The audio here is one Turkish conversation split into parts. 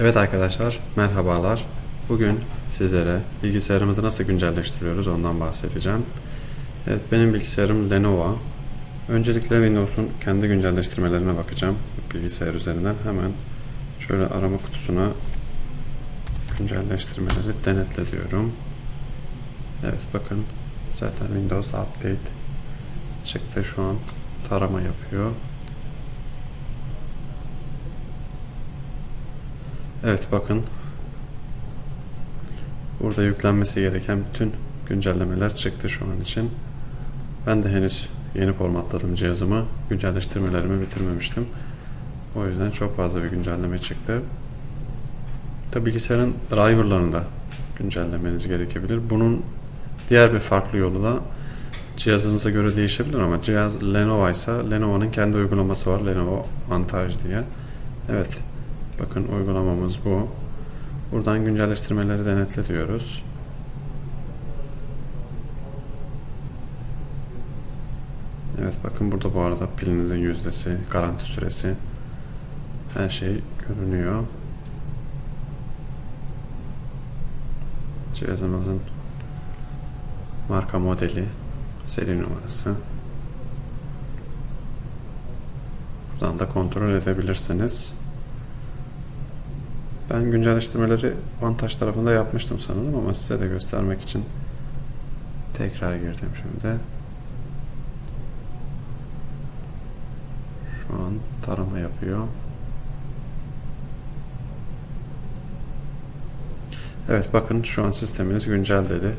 Evet arkadaşlar, merhabalar. Bugün sizlere bilgisayarımızı nasıl güncelleştiriyoruz ondan bahsedeceğim. Evet, benim bilgisayarım Lenovo. Öncelikle Windows'un kendi güncelleştirmelerine bakacağım bilgisayar üzerinden. Hemen şöyle arama kutusuna güncelleştirmeleri denetle diyorum. Evet bakın zaten Windows Update çıktı şu an tarama yapıyor. Evet bakın. Burada yüklenmesi gereken bütün güncellemeler çıktı şu an için. Ben de henüz yeni formatladım cihazımı. Güncelleştirmelerimi bitirmemiştim. O yüzden çok fazla bir güncelleme çıktı. Tabi bilgisayarın driverlarını da güncellemeniz gerekebilir. Bunun diğer bir farklı yolu da cihazınıza göre değişebilir ama cihaz Lenovo ise Lenovo'nun kendi uygulaması var. Lenovo Vantage diye. Evet. Bakın uygulamamız bu. Buradan güncelleştirmeleri denetle diyoruz. Evet bakın burada bu arada pilinizin yüzdesi, garanti süresi her şey görünüyor. Cihazımızın marka modeli, seri numarası. Buradan da kontrol edebilirsiniz. Ben güncelleştirmeleri Vantaj tarafında yapmıştım sanırım ama size de göstermek için tekrar girdim şimdi. Şu an tarama yapıyor. Evet bakın şu an sisteminiz güncel dedi.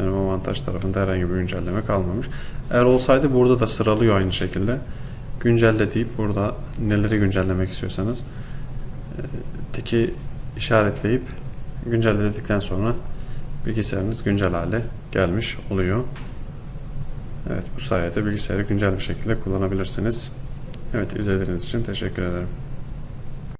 Yani o Vantaj tarafında herhangi bir güncelleme kalmamış. Eğer olsaydı burada da sıralıyor aynı şekilde. Güncelle deyip burada neleri güncellemek istiyorsanız tiki işaretleyip güncelledikten sonra bilgisayarınız güncel hale gelmiş oluyor. Evet bu sayede bilgisayarı güncel bir şekilde kullanabilirsiniz. Evet izlediğiniz için teşekkür ederim.